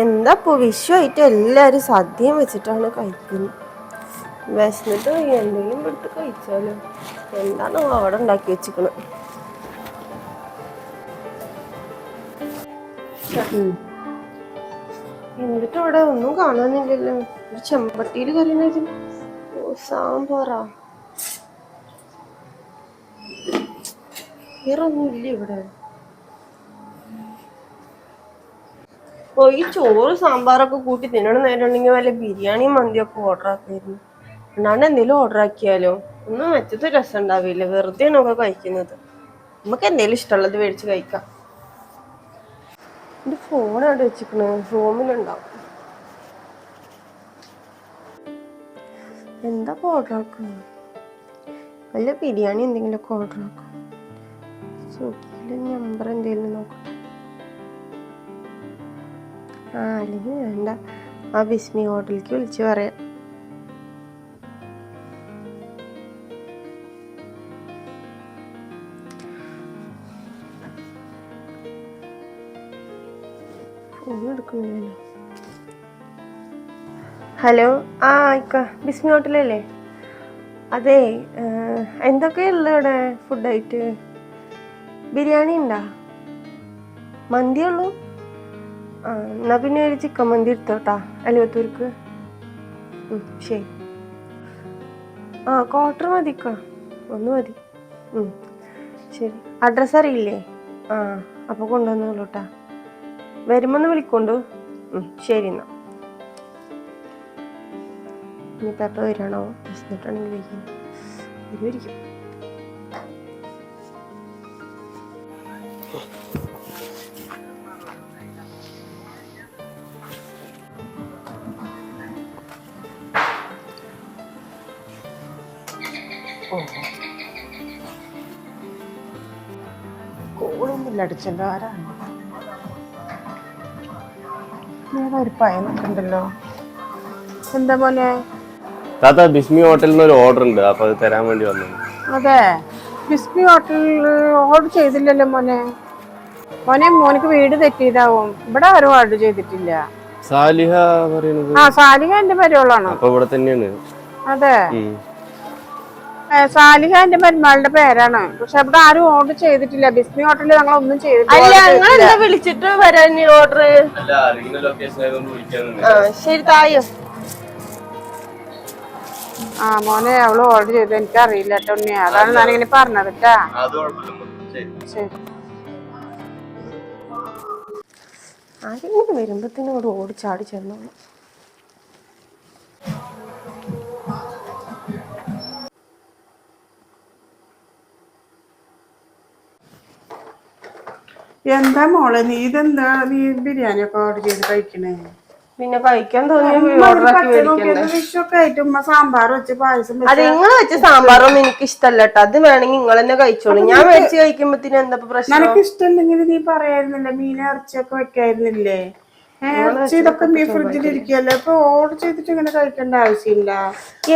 എന്താ ഇപ്പോൾ വിഷുവായിട്ട് എല്ലാവരും സദ്യയും വെച്ചിട്ടാണ് കഴിക്കുന്നത്. വിശന്നിട്ട് എന്തെങ്കിലും എടുത്ത് കഴിച്ചാലോ. എന്താണ് അവിടെ ഉണ്ടാക്കി വെച്ചിക്കണത് എന്നിട്ട് ഇവിടെ ഒന്നും കാണാനില്ലല്ലോ. ഒരു ചെമ്പട്ടിയിൽ കറിയുന്നത് ഓ സാമ്പാറാ ഇവിടെ. ഓ ഈ ചോറ് സാമ്പാറൊക്കെ കൂട്ടി തിന്നണം നേരമുണ്ടെങ്കിൽ വല്ല ബിരിയാണി മന്തിയൊക്കെ ഓർഡർ ആക്കായിരുന്നു. എന്നാണ്ട് എന്തെങ്കിലും ഓർഡർ ആക്കിയാലോ? ഒന്നും മറ്റത്തെ രസം ഉണ്ടാവില്ല. വെറുതെയാണ് ഒക്കെ കഴിക്കുന്നത്. നമുക്ക് എന്തെങ്കിലും ഇഷ്ടമുള്ളത് മേടിച്ച് കഴിക്കാം. എന്റെ ഫോൺ അവിടെ വെച്ചിരിക്കണേ? റൂമിലുണ്ടാവും. എന്താ ഓർഡർ ആക്കുന്നത് വല്ല ബിരിയാണി എന്തെങ്കിലുമൊക്കെ ഓർഡർ ആക്കും. സ്വിഗ്ഗിയിലെ നമ്പർ എന്തെങ്കിലും നോക്കട്ടെ. ആ അല്ലെങ്കിൽ വേണ്ട. ആ ബിസ്മി ഹോട്ടലിലേക്ക് വിളിച്ച് പറയാം. ഹലോ ആ ഇക്ക ബിസ്മി ഹോട്ടലല്ലേ? അതെ എന്തൊക്കെയുള്ള ഇവിടെ ഫുഡായിട്ട് ബിരിയാണി ഉണ്ടോ? മന്തിയുള്ളൂ ആ എന്നാ പിന്നെ ഒരു ചിക്കൻ മന്തി എടുത്തോട്ടാ അലുവത്തൂർക്ക്. ശരി. ആ ക്വാർട്ടർ മതിക്കാ? ഒന്ന് മതി. ശരി. അഡ്രസ്സ് അറിയില്ലേ? ആ അപ്പോൾ കൊണ്ടുവന്നോളൂട്ടാ. വരുമ്പോ ഒന്ന് വിളിക്കൊണ്ടു. ശരി എന്നാ. ഇനിയിപ്പോൾ വരണോ? വിശന്നിട്ടാണെങ്കിൽ വിളിക്കുന്നു വരുമായിരിക്കും കോളൊന്നുമില്ല അടിച്ചല്ലോ ആരാണ് ഏതാ ഒരു പയനൊക്കെ ഉണ്ടല്ലോ എന്താ മോനെ? താത്ത ബിസ്മി ഹോട്ടലിൽ നിന്ന് ഒരു ഓർഡർ ഉണ്ട്. അപ്പൊ അത് തരാൻ വേണ്ടി വന്നു. അതെ. ബിസ്മി ഹോട്ടലിൽ ഓർഡർ ചെയ്തില്ലല്ലോ മോനെ. മോനെ മോനക്ക് വീട് തെറ്റിയതാവും. ഇവിടെ ആരും ഓർഡർ ചെയ്തിട്ടില്ല. സാലിഹ പറയുന്നത് ആ സാലിഹ എന്റെ പരിവളാണോ അപ്പൊ ഇവിടെ തന്നെയാണ്. അതെ. സാലിഹ എന്റെ മരുമകളുടെ പേരാണ്. പക്ഷെ ഇവിടെ ആരും ഓർഡർ ചെയ്തിട്ടില്ല. ബിസ്മി ഹോട്ടലിൽ ഞങ്ങൾ ഒന്നും അല്ല ചെയ്തിട്ടില്ല നിങ്ങൾ എന്താ വിളിച്ചിട്ട് വരാൻ ഓർഡർ ശരി തായോ. ആ മോനെ അവൾ ഓർഡർ ചെയ്തു എനിക്ക് അറിയില്ല കേട്ടോ ഉണ്ണി. അതാണ് ഞാനിങ്ങനെ പറഞ്ഞത് കേട്ടാ. ശരി. ആരെങ്കിലും വരുമ്പത്തിനോട് അവിടെ ഓടിച്ചാടി ചെന്നോളൂ. എന്താ മോളെ? നീ ഇതെന്താ? നീ ബിരിയാണി ഒക്കെ ഓർഡർ ചെയ്ത് കഴിക്കണേ? പിന്നെ കഴിക്കാൻ തോന്നിയത് ഉമ്മ സാമ്പാർ വെച്ച് പായസം അത് നിങ്ങൾ വെച്ച സാമ്പാറൊന്നും എനിക്ക് ഇഷ്ടല്ല കേട്ടോ അത് വേണമെങ്കിൽ നിങ്ങൾ തന്നെ കഴിച്ചോളൂ. ഞാൻ മേടിച്ച് കഴിക്കുമ്പോ എന്താ പ്രശ്നം? നിനക്ക് ഇഷ്ടമല്ലെങ്കിൽ നീ പറയായിരുന്നില്ലേ? മീൻ ഇറച്ചിയൊക്കെ വെക്കായിരുന്നില്ലേ? ഫ്രിഡ്ജിൽ ഇരിക്കുകയല്ലേ ഓർഡർ ചെയ്തിട്ട് ഇങ്ങനെ കഴിക്കേണ്ട ആവശ്യമില്ല.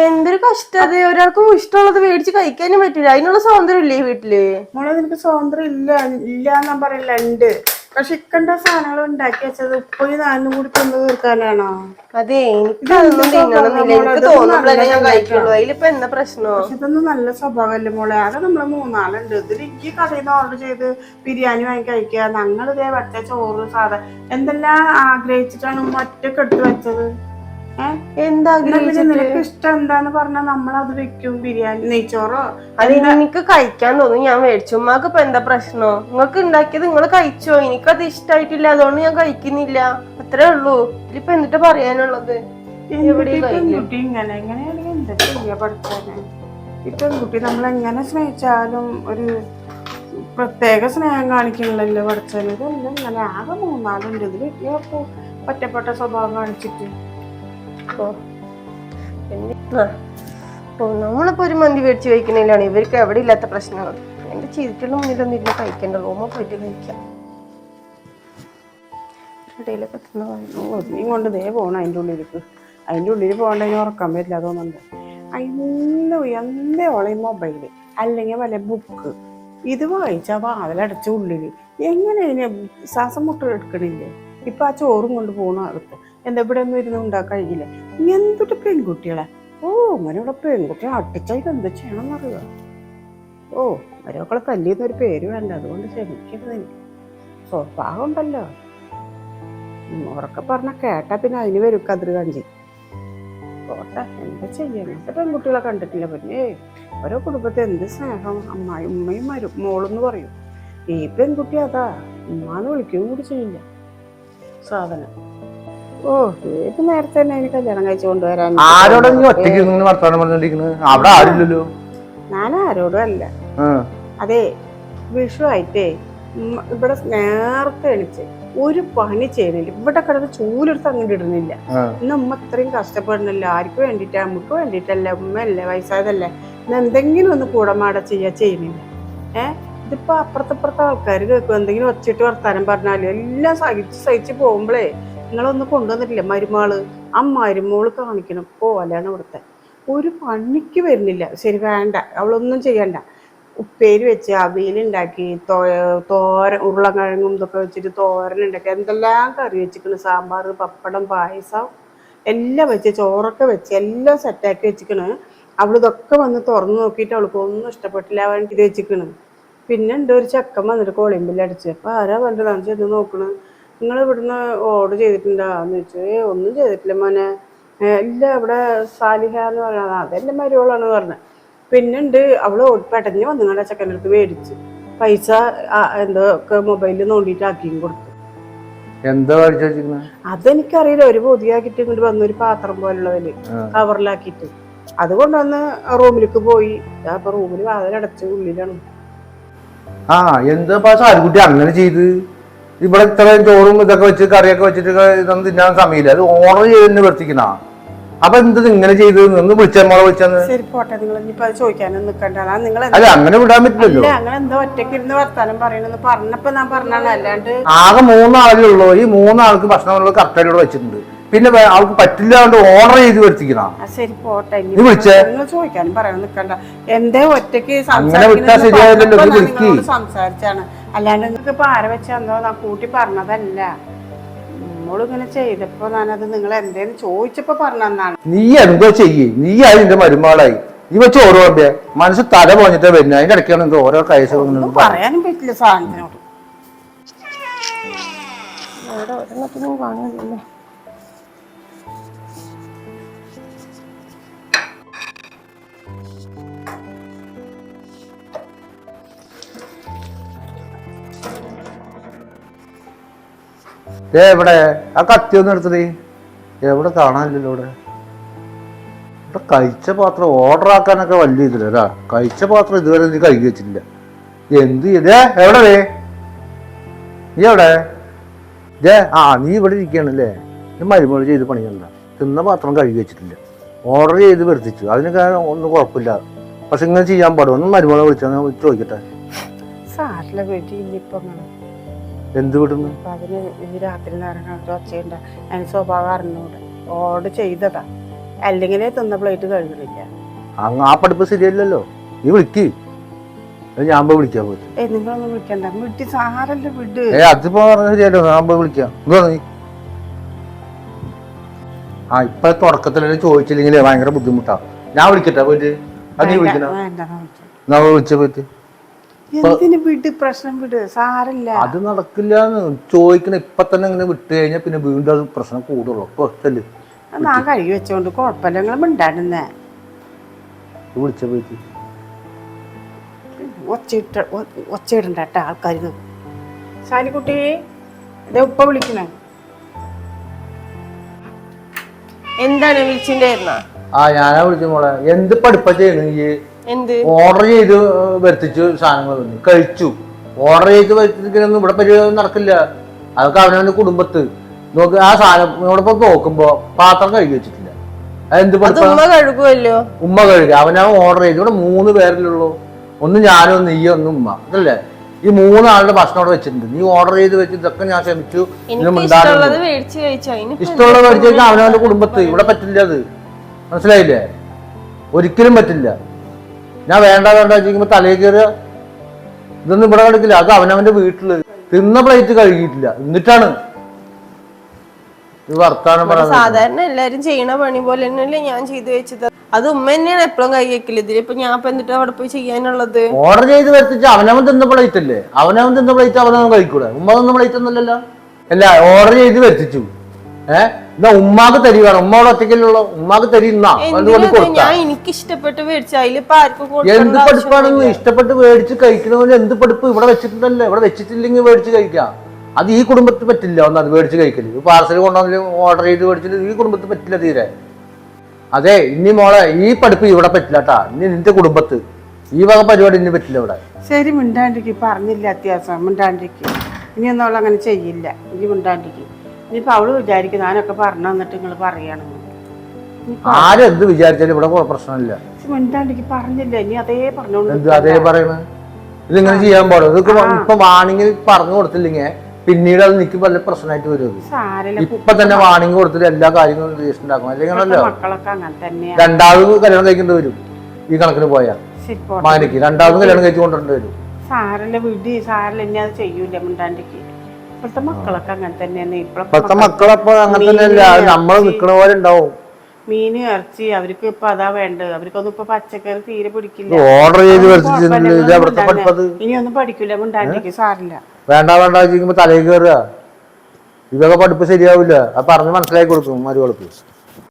എന്തൊരു കഷ്ടത ഒരാൾക്കും ഇഷ്ടമുള്ളത് മേടിച്ച് കഴിക്കാനും പറ്റില്ല അതിനുള്ള സ്വാതന്ത്ര്യം ഇല്ലേ വീട്ടിൽ? മോളെ നിനക്ക് സ്വാതന്ത്ര്യം ഇല്ല ഇല്ല എന്നാ പറയില്ല ഉണ്ട് പക്ഷെ ഇക്കണ്ട സാധനങ്ങൾ ഉണ്ടാക്കി വെച്ചത്? ഉപ്പയും നാനും കൂടി തിന്നു തീർക്കാനാണോ? അതെ എനിക്ക് അതൊന്നും തിന്നണമെന്നില്ല എനിക്ക് തോന്നുമ്പോഴല്ലേ ഞാൻ കഴിക്കുള്ളൂ. അതിലിപ്പോ എന്താ പ്രശ്നോ? പക്ഷെ ഇതൊന്നും നല്ല സ്വഭാവമല്ലേ മോളെ? ആകെ നമ്മൾ മൂന്നാളുണ്ട്. ഇതിൽ എനിക്ക് കടയിൽ നിന്ന് ഓർഡർ ചെയ്ത് ബിരിയാണി വാങ്ങി കഴിക്കുക. ഞങ്ങളിതേ വട്ട ചോറ് സാധനം എന്തെല്ലാം ആഗ്രഹിച്ചിട്ടാണ് ഉമ്മ ഒറ്റയ്ക്ക് എടുത്ത് വെച്ചത്? നിനക്ക് ഇഷ്ടം എന്താന്ന് പറഞ്ഞാൽ നമ്മൾ അത് വെക്കും ബിരിയാണി നെയ്ച്ചോറോ? അത് എനിക്ക് കഴിക്കാൻ തോന്നും. ഞാൻ മേടിച്ചു. ഉമ്മാക്ക് ഇപ്പൊ എന്താ പ്രശ്നോ? നിങ്ങൾക്ക് ഉണ്ടാക്കിയത് നിങ്ങൾ കഴിച്ചോ? എനിക്കത് ഇഷ്ടായിട്ടില്ല. അതുകൊണ്ട് ഞാൻ കഴിക്കുന്നില്ല. അത്രേ ഉള്ളൂ. ഇതിലിപ്പോ എന്നിട്ട് പറയാനുള്ളത്? പെൺകുട്ടി ഇങ്ങനെ എങ്ങനെയാണെങ്കിൽ എന്താ ചെയ്യാ പഠിക്കാന്? ഈ പെൺകുട്ടി നമ്മൾ എങ്ങനെ സ്നേഹിച്ചാലും ഒരു പ്രത്യേക സ്നേഹം കാണിക്കണല്ലോ പഠിച്ചാൽ ഇതെല്ലാം ഇങ്ങനെ ആകെ മൂന്നാലുണ്ട്. ഇത് വലിയ ഒറ്റപ്പെട്ട സ്വഭാവം കാണിച്ചിട്ട്. നമ്മളിപ്പോ ഒരു മന്തി മേടിച്ച് കഴിക്കുന്നതിലാണ് ഇവർക്ക് എവിടെ ഇല്ലാത്ത പ്രശ്നങ്ങൾ. എന്റെ ചീരിട്ടുള്ള മുന്നിലൊന്നും ഇരുന്ന് കഴിക്കണ്ട റൂമ പോയിട്ട് കഴിക്കാം. ഇടയിലൊക്കെ നീ കൊണ്ട് ദേ പോണം അതിന്റെ ഉള്ളിലേക്ക്. അതിന്റെ ഉള്ളിൽ പോകണ്ടെങ്കിൽ ഉറക്കാൻ പറ്റില്ല തോന്നുന്നുണ്ട് അന്ന് എന്തേ ഓളെ മൊബൈൽ അല്ലെങ്കിൽ വല്ല ബുക്ക്. ഇത് വായിച്ചാൽ വാതിലടച്ച ഉള്ളിൽ എങ്ങനെ ഇതിനെ ശ്വാസം മുട്ട എടുക്കണില്ലേ? ഇപ്പൊ ആ ചോറും കൊണ്ട് പോകണം അകത്ത് എന്താ ഇവിടെ ഒന്നും ഇരുന്ന് ഉണ്ടാക്കാൻ കഴിയില്ല? എന്തൊട്ട് പെൺകുട്ടികളെ? ഓ അങ്ങനെയുള്ള പെൺകുട്ടികളെ അട്ടിച്ചാൽ എന്താ ചെയ്യണം എന്നറിയുക ഓ മരമക്കളെ തല്ലിയെന്ന് ഒരു പേര് വേണ്ട? അതുകൊണ്ട് ക്ഷമിക്കരുത് എനിക്ക്. സ്വഭാവം ഉണ്ടല്ലോ. ഉറക്കെ പറഞ്ഞ കേട്ടാ പിന്നെ അതിന് വരും കതിര് കാഞ്ചി പോട്ടെ എന്താ ചെയ്യണം അങ്ങനത്തെ പെൺകുട്ടികളെ കണ്ടിട്ടില്ല. പിന്നെ ഓരോ കുടുംബത്തെ എന്ത് സ്നേഹം? അമ്മായി ഉമ്മയും മരും മോളെന്ന് പറയും. ഈ പെൺകുട്ടി അതാ. ഉമ്മാന്ന് വിളിക്കുകയും കൂടി ചെയ്യില്ല. സാധനം. ഓ ഏത് നേരത്തെ തന്നെ അതിന് കല്യാണം കഴിച്ചു കൊണ്ടുവരാൻ ആരോടെ നീ ഒറ്റയ്ക്ക് ഇങ്ങനെ വർത്തമാനം പറഞ്ഞോണ്ടിരിക്കുന്നത് അവിടെ ആരില്ലല്ലോ ഞാൻ ആരോടും അല്ല. അതെ വിഷു ആയിട്ടേ ഇവിടെ നേരത്തെ എണിച്ച് ഒരു പണി ചെയ്യുന്നില്ല. ഇവിടെ കിടന്ന് ചൂലെടുത്ത് അങ്ങോട്ട് ഇടുന്നില്ല. ഇന്ന് ഉമ്മ ഇത്രയും കഷ്ടപ്പെടുന്നില്ല. ആർക്ക് വേണ്ടിയിട്ടാ? നമുക്ക് വേണ്ടിയിട്ടല്ല. ഉമ്മയല്ലേ വയസ്സായതല്ലേ. ഇന്ന് എന്തെങ്കിലും ഒന്ന് കൂടമാട ചെയ്യാ ചെയ്യുന്നില്ല. ഏഹ് ഇതിപ്പോ അപ്പുറത്തപ്പുറത്തെ ആൾക്കാർ കേൾക്കും. എന്തെങ്കിലും ഒച്ചിട്ട് വർത്താനം പറഞ്ഞാലും എല്ലാം സഹിച്ച് സഹിച്ച് പോകുമ്പോഴേ നിങ്ങളൊന്നും കൊണ്ടുവന്നിട്ടില്ല മരുമാൾ ആ മരുമോൾ കാണിക്കണം. പോലെയാണ് ഇവിടുത്തെ. ഒരു പണിക്ക് വരുന്നില്ല. ശരി വേണ്ട. അവളൊന്നും ചെയ്യണ്ട. ഉപ്പേരി വെച്ച് അവിയലുണ്ടാക്കി തോരൻ ഉരുളക്കിഴങ്ങും ഇതൊക്കെ വെച്ചിട്ട് തോരൻ ഉണ്ടാക്കി. എന്തെല്ലാം കറി വെച്ചിക്കണ് സാമ്പാർ പപ്പടം പായസം. എല്ലാം വെച്ച് ചോറൊക്കെ വെച്ച് എല്ലാം സെറ്റാക്കി വെച്ചിക്കണ് അവൾ ഇതൊക്കെ വന്ന് തുറന്നു നോക്കിയിട്ട് അവൾക്ക് ഒന്നും ഇഷ്ടപ്പെട്ടില്ല അവൻ ഇത് വെച്ചിക്കണ് പിന്നെ ഉണ്ട് ഒരു ചെക്കൻ വന്നിട്ട് കോളിമ്പിൽ അടിച്ച്. അപ്പോൾ ആരാ പറഞ്ഞത്? ചെന്ന് നോക്കണ്. നിങ്ങൾ ഇവിടുന്ന് ഓർഡർ ചെയ്തിട്ടുണ്ടാന്ന് ചോദിച്ചു ഏ ഒന്നും ചെയ്തിട്ടില്ല മോനെ. എല്ലാം ഇല്ല ഇവിടെ സാലിഹ എന്ന് പറയുന്നത് അതെന്റെ മരുവളാണ് പറഞ്ഞത് പിന്നെ ഉണ്ട് അവൾ ഓടി പെട്ടെന്ന് വന്നു നിങ്ങളുടെ ചെക്കന്റെ അടുത്ത് മേടിച്ച്. പൈസ എന്തോ ഒക്കെ മൊബൈലിൽ നോണ്ടിട്ട് ആക്കിയും കൊടുത്തു. എന്താ അതെനിക്കറിയില്ല. ഒരു പൊതിയാക്കിട്ട് ഇങ്ങോട്ട് വന്നു ഒരു പാത്രം പോലുള്ളതിൽ കവറിലാക്കിട്ട് കവറിലാക്കിയിട്ട്. അത് കൊണ്ടുവന്ന് റൂമിലേക്ക് പോയി. അപ്പൊ റൂമിൽ വാതിലടച്ച് ഉള്ളിലാണ്. ആ എന്താ സാരിക്കുട്ടി അങ്ങനെ ചെയ്ത്? ഇവിടെ ഇത്രയും ചോറും ഇതൊക്കെ വെച്ച് കറിയൊക്കെ വെച്ചിട്ട് ഇതൊന്നും തിന്നാൻ സമയമില്ല. അത് ഓർഡർ ചെയ്ത് തന്നെ വർത്തിക്കണ അപ്പൊ എന്ത് ഇങ്ങനെ ചെയ്ത് ഒന്ന് വിളിച്ചാൽ വിളിച്ചെന്ന്? ശരി പോട്ടെ നിങ്ങൾ ഇനിയിപ്പോ അത് ചോദിക്കാനും നിക്കണ്ട. നിങ്ങൾ അല്ല അങ്ങനെ വിടാൻ പറ്റില്ലല്ലോ. അല്ല അങ്ങനെ എന്താ ഒറ്റയ്ക്ക് ഇരുന്ന് വർത്താനം പറയണെന്ന് പറഞ്ഞപ്പോ ഞാൻ പറഞ്ഞാണ് അല്ലാണ്ട് ആകെ മൂന്നാളേ ഉള്ളൂ. ഈ മൂന്നാൾക്ക് ഭക്ഷണമുള്ള കറക്റ്റായിട്ട് വെച്ചിട്ടുണ്ട്. പിന്നെ അവൾക്ക് പറ്റില്ല ഓർഡർ ചെയ്ത് വരുത്തിക്കുന്നതാണ് ആ ശരി പോട്ടെ. ഇനി നീ വിളിച്ചേ? നിങ്ങൾ ചോദിക്കാനും നിക്കണ്ട. എന്തേ ഒറ്റയ്ക്ക് അങ്ങനെ വിട്ടാ ശരിയാവില്ലല്ലോ, നീ വിളിക്ക്. സംസാരിച്ചാണ്. അല്ലാണ്ട് നിങ്ങൾക്ക് ഇപ്പൊ ആരെ വെച്ചെന്തോ ഞാൻ കൂട്ടി പറഞ്ഞതല്ല. നമ്മളിങ്ങനെ ചെയ്തപ്പോ ഞാനത് നിങ്ങൾ എന്തേലും ചോദിച്ചപ്പോ പറഞ്ഞതാണ് നീ എന്തോ ചെയ്യ്. നീ ആയി നിന്റെ മരുമകളായി. നീ വെച്ച് ഓരോ മനസ്സ് തല പോഞ്ഞിട്ട് വരുന്നത് അതിന്റെ ഇടയ്ക്കാണ് ഇത് ഓരോ കൈസ് ഒന്നും പറയാനും പറ്റില്ല സാധനത്തിനോട്. ഒരെണ്ണത്തിനും ഏ എവിടെ ആ കത്തി ഒന്ന് എടുത്തത് എവിടെ കാണാനില്ലല്ലോ ഇവിടെ. ഇവിടെ കഴിച്ച പാത്രം ഓർഡർ ആക്കാനൊക്കെ വലിയ ഇതില്ല കഴിച്ച പാത്രം ഇതുവരെ നീ കഴുകി വെച്ചിട്ടില്ല. എന്ത് ചെയ്തേ എവിടെ വേ നീ എവിടെ? ദേ ആ നീ ഇവിടെ ഇരിക്കുകയാണല്ലേ? നീ മരുമോൾ ചെയ്ത് പണിയണ്ട തിന്ന പാത്രം കഴുകി വെച്ചിട്ടില്ല. ഓർഡർ ചെയ്ത് വരുത്തിച്ചു അതിനൊക്കെ ഒന്നും കുഴപ്പമില്ല. പക്ഷെ ഇങ്ങനെ ചെയ്യാൻ പാടും. ഒന്ന് മരുമോളെ വിളിച്ചാൽ ചോദിക്കട്ടെ. സാറിലെ വീട്ടിൽ ഇനിയിപ്പോ എന്ത് വിടുന്നു? അതിന് ഈ രാത്രി ഒച്ചയുണ്ട. അതിന് സ്വഭാവം അറിഞ്ഞൂടെ ചെയ്തതാ. അല്ലെങ്കിൽ തിന്ന പ്ലേറ്റ് കഴുകണില്ല അങ്ങ് ആ പഠിപ്പ് ശരിയല്ലല്ലോ. നീ വിളിക്ക്. അത് ഞാൻ പോയി വിളിക്കാൻ പോയി ഏ നിങ്ങളൊന്നും വിളിക്കണ്ട. വിട്. ഏ അതിപ്പോ പറഞ്ഞത് ശരിയല്ലോ. ഞാൻ പോയി വിളിക്കാം. എന്താ നീ. ആ ഇപ്പൊ തുടക്കത്തിലെ ചോദിച്ചില്ലെങ്കിൽ ഭയങ്കര ബുദ്ധിമുട്ടാ. ഞാൻ വിളിക്കട്ടെ പോയിട്ട്? അത് നീ വിളിക്കണ. വേണ്ട ഞാൻ വിളിക്കാം. ഞാൻ വിളിച്ച പോയിട്ട്? പ്രശ്നം അത് നടക്കില്ല ചോദിക്കണ ഇപ്പൊ തന്നെ ഇങ്ങനെ വിട്ടു കഴിഞ്ഞാൽ പിന്നെ വീണ്ടും അത് പ്രശ്നം കൂടുള്ളൂ. കഴുകി വെച്ചോണ്ട് കുഴപ്പമില്ല നിങ്ങൾ മിണ്ടാടുന്നേ വിളിച്ച പോയിട്ട്. ഒച്ചയിട്ട ഒ- ഒച്ചയിടണ്ട കേട്ടോ ആൾക്കാർ സാലിക്കുട്ടി ഇതേ ഉപ്പ വിളിക്കണേ. എന്താണ് വിളിച്ചിട്ടുണ്ടായിരുന്ന ആ ഞാനാ വിളിച്ചു മോളെ. എന്ത് പഠിപ്പ എന്ത് ഓർഡർ ചെയ്ത് വരുത്തിച്ചു സാധനങ്ങൾ വന്നു. കഴിച്ചു. ഓർഡർ ചെയ്ത് വരുത്തിക്കുന്നൊന്നും ഇവിടെ പരിപാടി നടക്കില്ല. അതൊക്കെ അവനവന്റെ കുടുംബത്ത്. നോക്ക് ആ സാധനം ഇവിടെ നോക്കുമ്പോ പാത്രം കഴുകി വെച്ചിട്ടില്ല. അതെന്ത് ഉമ്മ കഴുകുമല്ലോ ഉമ്മ കഴുകി. അവനവൻ ഓർഡർ ചെയ്തു. ഇവിടെ മൂന്ന് പേരിലുള്ളൂ ഒന്ന് ഞാനും ഒന്ന് നീയും ഒന്ന് ഉമ്മ. അതല്ലേ? ഈ മൂന്നാളുടെ ഭക്ഷണം അവിടെ വെച്ചിട്ടുണ്ട്. നീ ഓർഡർ ചെയ്ത് വെച്ച് ഇതൊക്കെ ഞാൻ ശ്രമിച്ചു ഇഷ്ടമുള്ളത് മേടിച്ചു കഴിഞ്ഞാൽ അവനവന്റെ കുടുംബത്ത്. ഇവിടെ പറ്റില്ല അത്. മനസ്സിലായില്ലേ? ഒരിക്കലും പറ്റില്ല. ഞാൻ വേണ്ട വേണ്ട വെച്ചിരിക്കുമ്പോ തലയിൽ കയറുക ഇതൊന്നും ഇവിടെ കിടക്കില്ല അത് അവനവന്റെ വീട്ടിൽ. തിന്ന പ്ലേറ്റ് കഴുകിയിട്ടില്ല. എന്നിട്ടാണ് വർത്താനം പറയുന്നത് സാധാരണ എല്ലാരും ചെയ്യണ പണി പോലെ തന്നെയല്ലേ ഞാൻ ചെയ്തു വെച്ചത്. അത് ഉമ്മ തന്നെയാണ് എപ്പോഴും കൈ വെക്കില്ല ഇതിലിപ്പോ ഞാൻ ഇപ്പൊ എന്നിട്ട് അവിടെ പോയി ചെയ്യാനുള്ളത്? ഓർഡർ ചെയ്ത് വരുത്തിച്ച് അവനവൻ തിന്ന പ്ലേറ്റ് അല്ലേ? അവനവൻ തിന്ന പ്ലേറ്റ് അവനവൻ കഴിക്കൂടെ? ഉമ്മ തിന്ന പ്ലേറ്റ് ഒന്നുമല്ലല്ലോ. അല്ല ഓർഡർ ചെയ്ത് വരുത്തിച്ചു. ഏഹ് എന്നാ ഉമ്മാക്ക് തരി വേണം. ഉമ്മ അവിടെ ഒറ്റയ്ക്കല്ലോ ഉമ്മാക്ക് തരി ഇന്നാ. അതുകൊണ്ട് എന്തിനാ കൊടുത്താ. ഞാൻ എനിക്ക് ഇഷ്ടപ്പെട്ട് മേടിച്ച അതിലിപ്പോ ആർക്കും എന്ത് പഠിപ്പാണെന്ന് ഇഷ്ടപ്പെട്ട് മേടിച്ച് കഴിക്കണമെങ്കിൽ എന്ത് പഠിപ്പ് ഇവിടെ വെച്ചിട്ടുണ്ടല്ലോ? ഇവിടെ വെച്ചിട്ടില്ലെങ്കിൽ മേടിച്ച് കഴിക്കാം. അത് ഈ കുടുംബത്തിൽ പറ്റില്ല ഒന്ന് അത് മേടിച്ച് കഴിക്കൽ. പാർസൽ കൊണ്ടുവന്നാലും ഓർഡർ ചെയ്ത് മേടിച്ചിട്ട് ഈ കുടുംബത്തിൽ പറ്റില്ല തീരെ. അതെ ഇനി മോളെ ഈ പഠിപ്പ് ഇവിടെ പറ്റില്ല കേട്ടാ ഇനി നിന്റെ കുടുംബത്ത്. ഈ വക പരിപാടി ഇനി പറ്റില്ല ഇവിടെ. ശരി മിണ്ടാണ്ടിക്ക് പറഞ്ഞില്ല അത്യാവശ്യം. മിണ്ടാണ്ടിക്ക് ഇനി ഒന്നും അങ്ങനെ ചെയ്യില്ല. ഇനി മിണ്ടാണ്ടിക്ക് ഇനിയിപ്പോൾ അവൾ വിചാരിക്കും ഞാനൊക്കെ പറഞ്ഞു തന്നിട്ട് നിങ്ങൾ പറയുകയാണെന്ന് ആരെന്ത് എന്ത് വിചാരിച്ചാലും ഇവിടെ പ്രശ്നമില്ല. മിണ്ടാണ്ടിക്ക് പറഞ്ഞില്ല ഇനി അതേ പറഞ്ഞോണ്ട് എന്ത് അതേ പറയണ? ഇതിങ്ങനെ ചെയ്യാൻ പാടും. ഇതൊക്കെ ഇപ്പൊ വാണിങ്ങിൽ പറഞ്ഞു കൊടുത്തില്ലെങ്കിൽ പിന്നീട് അത് നിക്ക് വല്ല പ്രശ്നമായിട്ട് വരും അത്. സാരല്ല ഇപ്പൊ തന്നെ വാണിങ് കൊടുത്തിട്ട് എല്ലാ കാര്യങ്ങളും രജിസ്റ്റർ ഉണ്ടാക്കും അല്ലെങ്കിൽ മക്കളൊക്കെ അങ്ങനെ തന്നെയാ. രണ്ടാമത് കല്യാണം കഴിക്കേണ്ടി വരും. ഈ കണക്കിന് പോയാൽ ശരി പോട്ടെ. മകനിക്ക് രണ്ടാമത് കല്യാണം കഴിച്ചു കൊണ്ടുവരേണ്ടി വരും. സാരല്ല വിടി. സാരല്ല ഇനി അത് ചെയ്യൂല മിണ്ടാണ്ടിക്ക്. ഇപ്പോഴത്തെ മക്കളൊക്കെ അങ്ങനെ തന്നെയാണ്. ഇപ്പോഴത്തെ മക്കളപ്പോ അങ്ങനെ തന്നെയല്ല? നമ്മൾ നിക്കണ പോലെ ഉണ്ടാവും. മീൻ ഇറച്ചി അവർക്ക് ഇപ്പൊ അതാ വേണ്ടത്. അവർക്കൊന്നും ഇപ്പൊ പച്ചക്കറി തീരെ പിടിക്കില്ല. ഓർഡർ ചെയ്ത് ഇനിയൊന്നും പഠിക്കൂല. സാറില്ല. വേണ്ട വേണ്ട തലയിൽ കയറുക ഇതൊക്കെ പഠിപ്പ് ശരിയാവില്ല. അത് പറഞ്ഞ് മനസ്സിലാക്കി കൊടുക്കും മരുവൾക്ക്